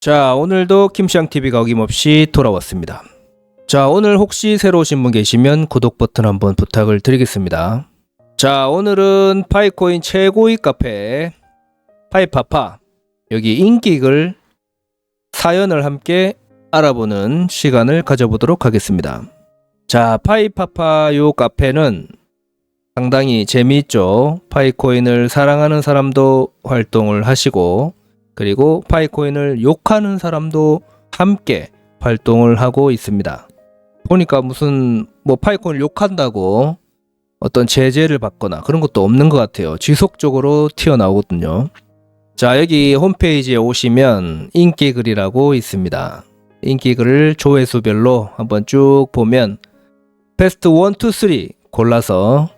자, 오늘도 김시앙TV가 어김없이 돌아왔습니다. 자, 오늘 혹시 새로 오신 분 계시면 구독 버튼 한번 부탁을 드리겠습니다. 자, 오늘은 파이코인 최고위 카페 파이파파 여기 인기글 사연을 함께 알아보는 시간을 가져보도록 하겠습니다. 자, 파이파파 요 카페는 상당히 재미있죠. 파이코인을 사랑하는 사람도 활동을 하시고 그리고 파이코인을 욕하는 사람도 함께 활동을 하고 있습니다. 보니까 무슨 뭐 파이코인을 욕한다고 어떤 제재를 받거나 그런 것도 없는 것 같아요. 지속적으로 튀어나오거든요. 자, 여기 홈페이지에 오시면 인기 글이라고 있습니다. 인기 글을 조회수별로 한번 쭉 보면 베스트 1, 2, 3 골라서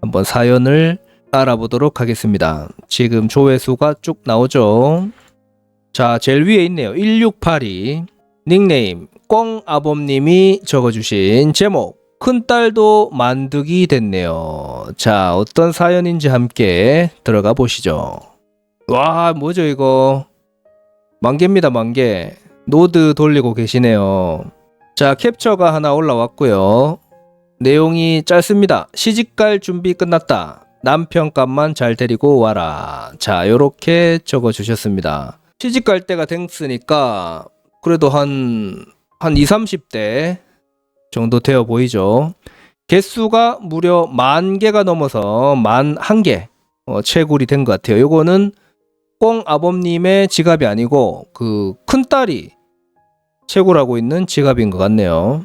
한번 사연을 알아보도록 하겠습니다. 지금 조회수가 쭉 나오죠. 자, 제일 위에 있네요. 1682 닉네임 꽁아범님이 적어주신 제목 큰딸도 만득이 됐네요. 자, 어떤 사연인지 함께 들어가 보시죠. 와, 뭐죠 이거? 만개입니다, 만개. 노드 돌리고 계시네요. 자, 캡처가 하나 올라왔고요. 내용이 짧습니다. 시집갈 준비 끝났다. 남편값만 잘 데리고 와라. 자, 요렇게 적어 주셨습니다. 시집 갈 때가 됐으니까 그래도 한, 한 2, 30대 정도 되어 보이죠. 개수가 무려 만 개가 넘어서 만 한 개, 어, 채굴이 된 것 같아요. 요거는 꽁 아범님의 지갑이 아니고 그 큰딸이 채굴하고 있는 지갑인 것 같네요.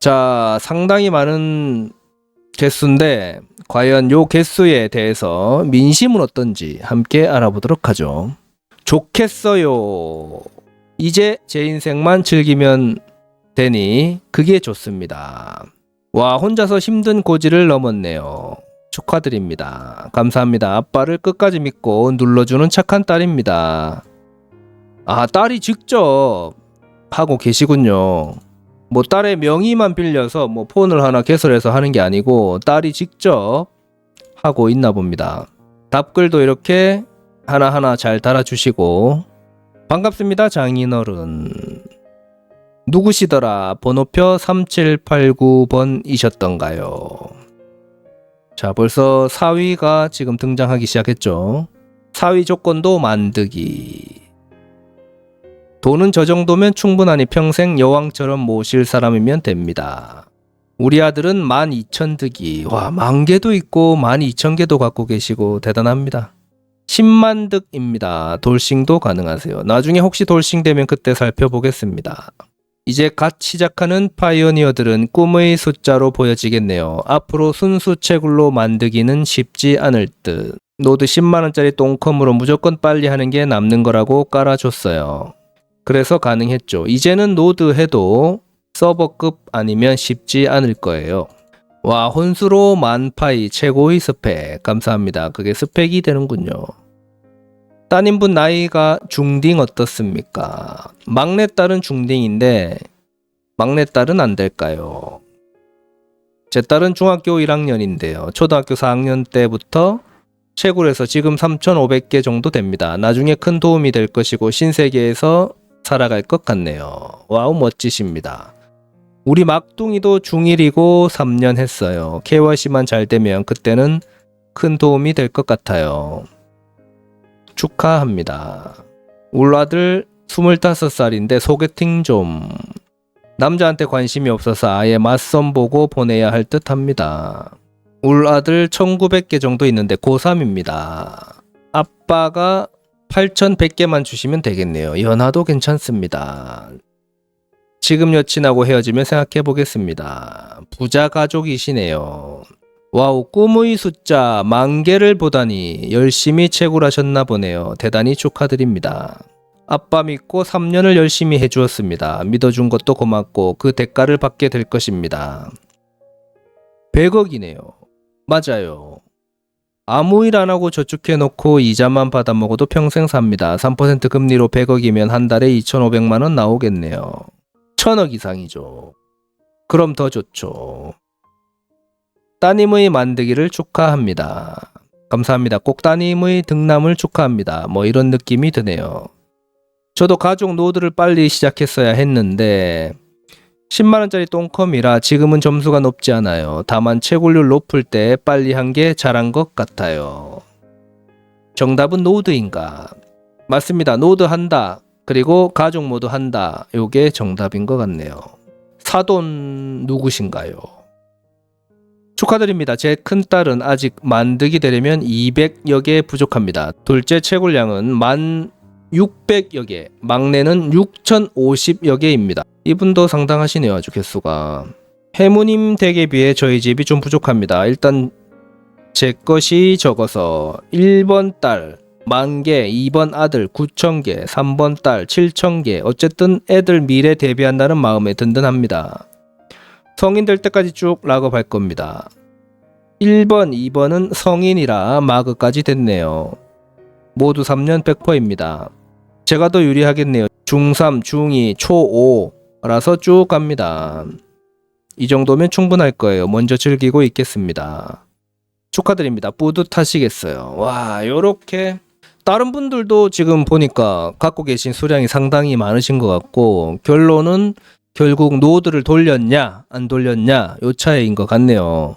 자, 상당히 많은 개수인데 과연 요 개수에 대해서 민심은 어떤지 함께 알아보도록 하죠. 좋겠어요. 이제 제 인생만 즐기면 되니 그게 좋습니다. 와, 혼자서 힘든 고지를 넘었네요. 축하드립니다. 감사합니다. 아빠를 끝까지 믿고 눌러주는 착한 딸입니다. 아, 딸이 직접 하고 계시군요. 뭐 딸의 명의만 빌려서 뭐 폰을 하나 개설해서 하는 게 아니고 딸이 직접 하고 있나 봅니다. 답글도 이렇게 하나하나 잘 달아주시고. 반갑습니다 장인어른. 누구시더라? 번호표 3789번이셨던가요? 자 벌써 사위가 지금 등장하기 시작했죠. 사위 조건도 만드기 돈은 저 정도면 충분하니 평생 여왕처럼 모실 사람이면 됩니다. 우리 아들은 12,000득이, 와, 만 개도 있고 12,000개도 갖고 계시고 대단합니다. 10만 득입니다. 돌싱도 가능하세요. 나중에 혹시 돌싱 되면 그때 살펴보겠습니다. 이제 갓 시작하는 파이오니어들은 꿈의 숫자로 보여지겠네요. 앞으로 순수 채굴로 만들기는 쉽지 않을 듯. 노드 10만원짜리 똥컴으로 무조건 빨리 하는 게 남는 거라고 깔아줬어요. 그래서 가능했죠. 이제는 노드 해도 서버급 아니면 쉽지 않을 거예요. 와, 혼수로 만파이 최고의 스펙. 감사합니다. 그게 스펙이 되는군요. 따님분 나이가 중딩 어떻습니까? 막내딸은 중딩인데 막내딸은 안 될까요? 제 딸은 중학교 1학년인데요. 초등학교 4학년 때부터 채굴에서 지금 3,500개 정도 됩니다. 나중에 큰 도움이 될 것이고 신세계에서 살아갈 것 같네요. 와우 멋지십니다. 우리 막둥이도 중1이고 3년 했어요. KYC만 잘 되면 그때는 큰 도움이 될 것 같아요. 축하합니다. 울아들 25살인데 소개팅 좀 남자한테 관심이 없어서 아예 맞선 보고 보내야 할 듯 합니다. 울 아들 1900개 정도 있는데 고3입니다. 아빠가 8100개만 주시면 되겠네요. 연하도 괜찮습니다. 지금 여친하고 헤어지면 생각해 보겠습니다. 부자 가족이시네요. 와우, 꿈의 숫자 만 개를 보다니 열심히 채굴하셨나 보네요. 대단히 축하드립니다. 아빠 믿고 3년을 열심히 해주었습니다. 믿어준 것도 고맙고 그 대가를 받게 될 것입니다. 100억이네요. 맞아요. 아무 일 안 하고 저축해놓고 이자만 받아 먹어도 평생 삽니다. 3% 금리로 100억이면 한 달에 2,500만 원 나오겠네요. 1000억 이상이죠. 그럼 더 좋죠. 따님의 만들기를 축하합니다. 감사합니다. 꼭 따님의 등남을 축하합니다. 뭐 이런 느낌이 드네요. 저도 가족 노드를 빨리 시작했어야 했는데 10만원짜리 똥컴이라 지금은 점수가 높지 않아요. 다만 채굴률 높을 때 빨리 한 게 잘한 것 같아요. 정답은 노드인가? 맞습니다. 노드 한다. 그리고 가족 모두 한다. 요게 정답인 것 같네요. 사돈 누구신가요? 축하드립니다. 제 큰딸은 아직 만득이 되려면 200여 개 부족합니다. 둘째 채굴량은 만 600여 개, 막내는 6050여 개입니다. 이분도 상당하시네요. 아주 개수가. 해무님 댁에 비해 저희 집이 좀 부족합니다. 일단 제 것이 적어서 1번 딸 만 개, 2번 아들 9천 개, 3번 딸 7천 개. 어쨌든 애들 미래 대비한다는 마음에 든든합니다. 성인 될 때까지 쭉 락업할 겁니다. 1번, 2번은 성인이라 마그까지 됐네요. 모두 3년 100%입니다. 제가 더 유리하겠네요. 중3, 중2, 초5라서 쭉 갑니다. 이 정도면 충분할 거예요. 먼저 즐기고 있겠습니다. 축하드립니다. 뿌듯하시겠어요. 와, 요렇게 다른 분들도 지금 보니까 갖고 계신 수량이 상당히 많으신 것 같고 결론은 결국 노드를 돌렸냐 안 돌렸냐 요 차이인 것 같네요.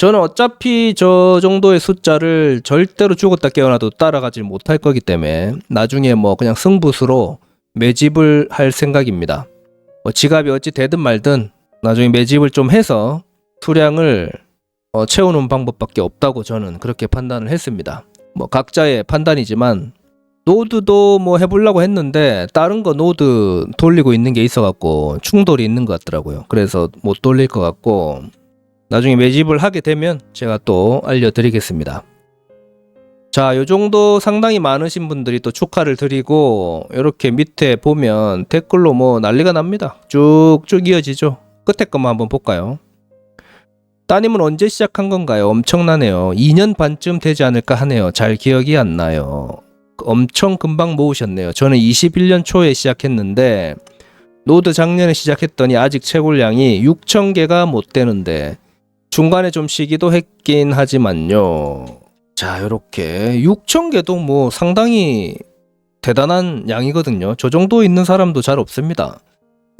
저는 어차피 저 정도의 숫자를 절대로 죽었다 깨어나도 따라가지 못할 거기 때문에 나중에 뭐 그냥 승부수로 매집을 할 생각입니다. 뭐 지갑이 어찌 되든 말든 나중에 매집을 좀 해서 수량을 어, 채우는 방법밖에 없다고 저는 그렇게 판단을 했습니다. 뭐 각자의 판단이지만 노드도 뭐 해보려고 했는데 다른 거 노드 돌리고 있는 게 있어갖고 충돌이 있는 것 같더라고요. 그래서 못 돌릴 것 같고 나중에 매집을 하게 되면 제가 또 알려드리겠습니다. 자, 요 정도 상당히 많으신 분들이 또 축하를 드리고 이렇게 밑에 보면 댓글로 뭐 난리가 납니다. 쭉쭉 이어지죠. 끝에 것만 한번 볼까요? 따님은 언제 시작한 건가요? 엄청나네요. 2년 반쯤 되지 않을까 하네요. 잘 기억이 안 나요. 엄청 금방 모으셨네요. 저는 21년 초에 시작했는데 노드 작년에 시작했더니 아직 채굴량이 6천 개가 못 되는데 중간에 좀 쉬기도 했긴 하지만요. 자, 요렇게 6천 개도 뭐 상당히 대단한 양이거든요. 저 정도 있는 사람도 잘 없습니다.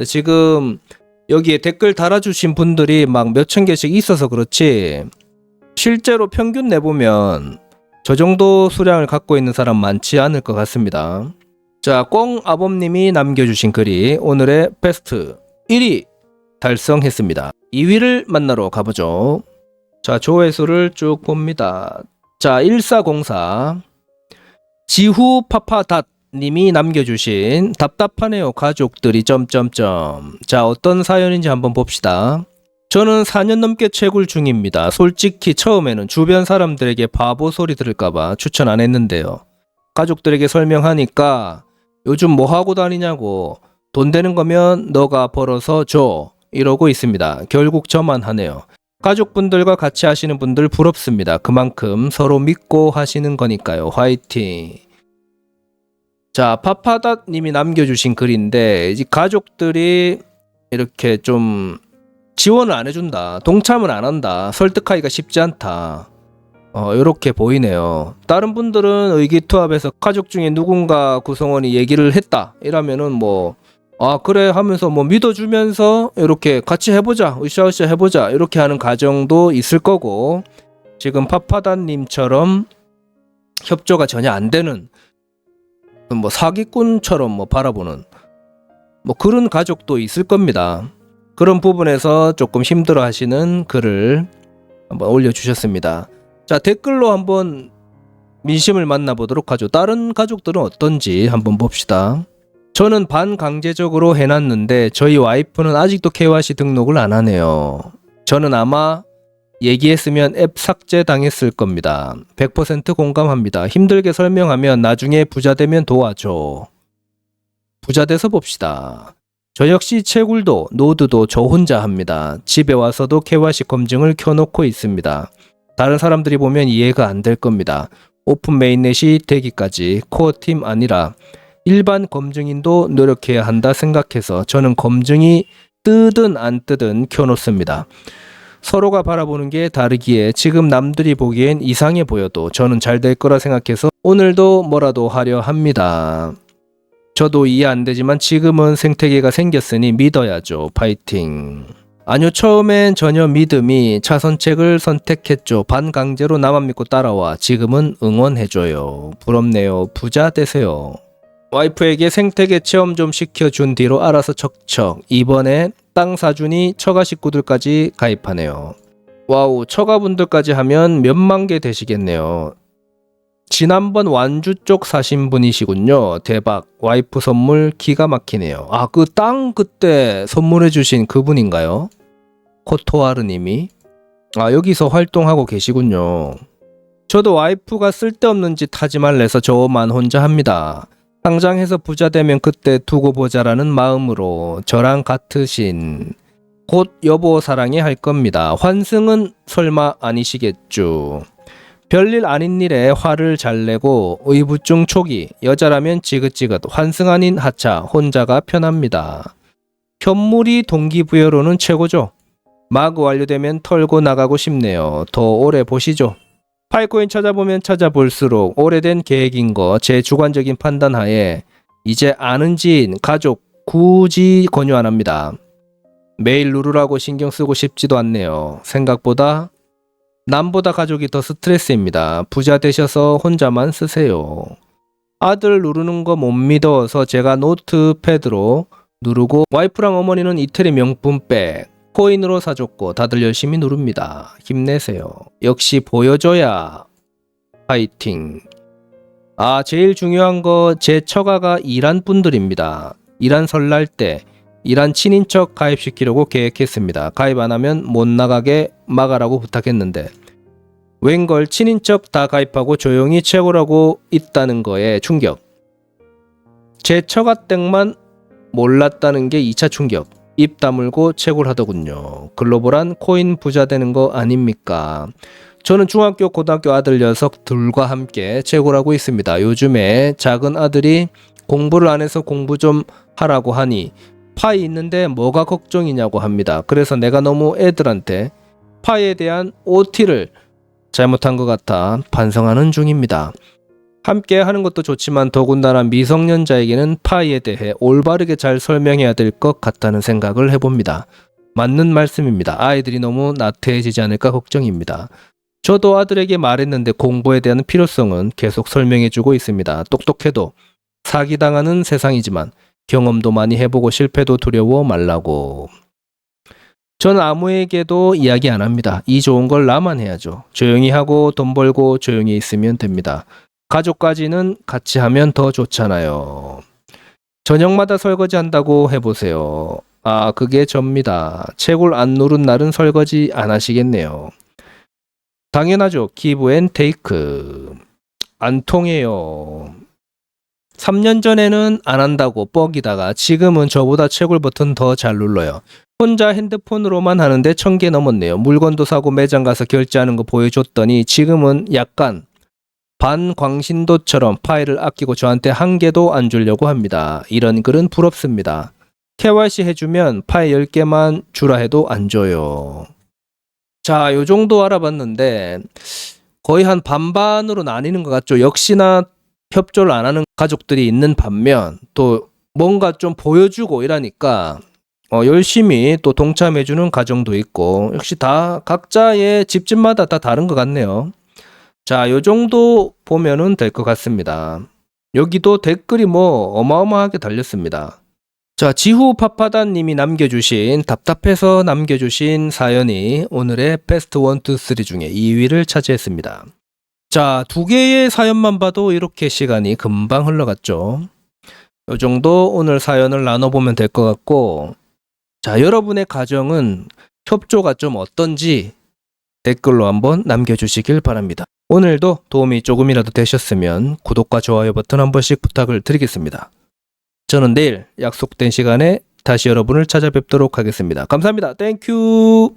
지금 여기에 댓글 달아주신 분들이 막 몇천 개씩 있어서 그렇지 실제로 평균 내보면 저 정도 수량을 갖고 있는 사람 많지 않을 것 같습니다. 자, 꽁아범님이 남겨주신 글이 오늘의 베스트 1위 달성했습니다. 2위를 만나러 가보죠. 자, 조회수를 쭉 봅니다. 자, 1404 지후 파파닷 님이 남겨주신 답답하네요 가족들이. 점점점. 자 어떤 사연인지 한번 봅시다. 저는 4년 넘게 채굴 중입니다. 솔직히 처음에는 주변 사람들에게 바보 소리 들을까봐 추천 안 했는데요. 가족들에게 설명하니까 요즘 뭐 하고 다니냐고. 돈 되는 거면 너가 벌어서 줘 이러고 있습니다 결국 저만 하네요 가족분들과 같이 하시는 분들 부럽습니다 그만큼 서로 믿고 하시는 거니까요 화이팅 자, 파파닷 님이 남겨주신 글인데, 이제 가족들이 이렇게 좀 지원을 안 해준다. 동참을 안 한다. 설득하기가 쉽지 않다. 어, 이렇게 보이네요. 다른 분들은 의기투합해서 가족 중에 누군가 구성원이 얘기를 했다. 이러면은 뭐, 아, 그래 하면서 뭐 믿어주면서 이렇게 같이 해보자. 으쌰으쌰 해보자. 이렇게 하는 가정도 있을 거고, 지금 파파닷님처럼 협조가 전혀 안 되는 뭐 사기꾼처럼 뭐 바라보는 뭐 그런 가족도 있을 겁니다. 그런 부분에서 조금 힘들어 하시는 글을 한번 올려주셨습니다. 자, 댓글로 한번 민심을 만나보도록 하죠. 다른 가족들은 어떤지 한번 봅시다. 저는 반강제적으로 해놨는데 저희 와이프는 아직도 KYC 등록을 안 하네요. 저는 아마 얘기했으면 앱 삭제 당했을 겁니다. 100% 공감합니다. 힘들게 설명하면 나중에 부자 되면 도와줘. 부자 돼서 봅시다. 저 역시 채굴도 노드도 저 혼자 합니다. 집에 와서도 KYC 검증을 켜놓고 있습니다. 다른 사람들이 보면 이해가 안 될 겁니다. 오픈 메인넷이 되기까지 코어팀 아니라 일반 검증인도 노력해야 한다 생각해서 저는 검증이 뜨든 안 뜨든 켜놓습니다. 서로가 바라보는 게 다르기에 지금 남들이 보기엔 이상해 보여도 저는 잘 될 거라 생각해서 오늘도 뭐라도 하려 합니다. 저도 이해 안 되지만 지금은 생태계가 생겼으니 믿어야죠. 파이팅. 아니요, 처음엔 전혀 믿음이 차선책을 선택했죠. 반강제로 나만 믿고 따라와. 지금은 응원해줘요. 부럽네요. 부자 되세요. 와이프에게 생태계 체험 좀 시켜준 뒤로 알아서 척척. 이번에 땅 사준이 처가 식구들까지 가입하네요. 와우, 처가분들까지 하면 몇만 개 되시겠네요. 지난번 완주 쪽 사신 분이시군요. 대박. 와이프 선물 기가 막히네요. 아, 그 땅 그때 선물해 주신 그분인가요? 코토아르 님이? 아, 여기서 활동하고 계시군요. 저도 와이프가 쓸데없는 짓 하지 말래서 저만 혼자 합니다. 당장 해서 부자 되면 그때 두고 보자라는 마음으로 저랑 같으신 곧 여보 사랑해 할 겁니다. 환승은 설마 아니시겠죠. 별일 아닌 일에 화를 잘 내고 의부증 초기 여자라면 지긋지긋 환승 아닌 하차 혼자가 편합니다. 현물이 동기부여로는 최고죠. 마구 완료되면 털고 나가고 싶네요. 더 오래 보시죠. 파이코인 찾아보면 찾아볼수록 오래된 계획인 거 제 주관적인 판단 하에 이제 아는 지인, 가족 굳이 권유 안 합니다. 매일 누르라고 신경 쓰고 싶지도 않네요. 생각보다 남보다 가족이 더 스트레스입니다. 부자 되셔서 혼자만 쓰세요. 아들 누르는 거 못 믿어서 제가 노트패드로 누르고 와이프랑 어머니는 이태리 명품백 코인으로 사줬고 다들 열심히 누릅니다. 힘내세요. 역시 보여줘야 파이팅. 아 제일 중요한 거 제 처가가 이란 분들입니다. 이란 설날 때 이란 친인척 가입시키려고 계획했습니다. 가입 안 하면 못 나가게 막아라고 부탁했는데 웬걸 친인척 다 가입하고 조용히 채굴하고 있다는 거에 충격. 제 처가 댁만 몰랐다는 게 2차 충격. 입 다물고 채굴하더군요. 글로벌한 코인 부자 되는 거 아닙니까? 저는 중학교, 고등학교 아들 녀석 둘과 함께 채굴하고 있습니다. 요즘에 작은 아들이 공부를 안 해서 공부 좀 하라고 하니 파이 있는데 뭐가 걱정이냐고 합니다. 그래서 내가 너무 애들한테 파이에 대한 OT를 잘못한 것 같아 반성하는 중입니다. 함께 하는 것도 좋지만 더군다나 미성년자에게는 파이에 대해 올바르게 잘 설명해야 될 것 같다는 생각을 해봅니다. 맞는 말씀입니다. 아이들이 너무 나태해지지 않을까 걱정입니다. 저도 아들에게 말했는데 공부에 대한 필요성은 계속 설명해주고 있습니다. 똑똑해도 사기당하는 세상이지만 경험도 많이 해보고 실패도 두려워 말라고. 저는 아무에게도 이야기 안 합니다. 이 좋은 걸 나만 해야죠. 조용히 하고 돈 벌고 조용히 있으면 됩니다. 가족까지는 같이 하면 더 좋잖아요. 저녁마다 설거지 한다고 해보세요. 아, 그게 접니다. 채굴 안 누른 날은 설거지 안 하시겠네요. 당연하죠. 기브 앤 테이크. 안 통해요. 3년 전에는 안 한다고 뻑이다가 지금은 저보다 채굴 버튼 더 잘 눌러요. 혼자 핸드폰으로만 하는데 천개 넘었네요. 물건도 사고 매장 가서 결제하는 거 보여줬더니 지금은 약간 반광신도처럼 파일을 아끼고 저한테 한 개도 안 주려고 합니다. 이런 글은 부럽습니다. KYC 해주면 파일 10개만 주라 해도 안 줘요. 자, 요 정도 알아봤는데 거의 한 반반으로 나뉘는 것 같죠. 역시나 협조를 안 하는 가족들이 있는 반면 또 뭔가 좀 보여주고 이러니까 어, 열심히 또 동참해주는 가정도 있고 역시 다 각자의 집집마다 다 다른 것 같네요. 자, 요 정도 보면은 될 것 같습니다. 여기도 댓글이 뭐 어마어마하게 달렸습니다. 자, 지후 파파단 님이 남겨주신 답답해서 남겨주신 사연이 오늘의 베스트 1, 2, 3 중에 2위를 차지했습니다. 자, 두 개의 사연만 봐도 이렇게 시간이 금방 흘러갔죠. 요 정도 오늘 사연을 나눠보면 될 것 같고, 자, 여러분의 가정은 협조가 좀 어떤지 댓글로 한번 남겨주시길 바랍니다. 오늘도 도움이 조금이라도 되셨으면 구독과 좋아요 버튼 한 번씩 부탁을 드리겠습니다. 저는 내일 약속된 시간에 다시 여러분을 찾아뵙도록 하겠습니다. 감사합니다. 땡큐!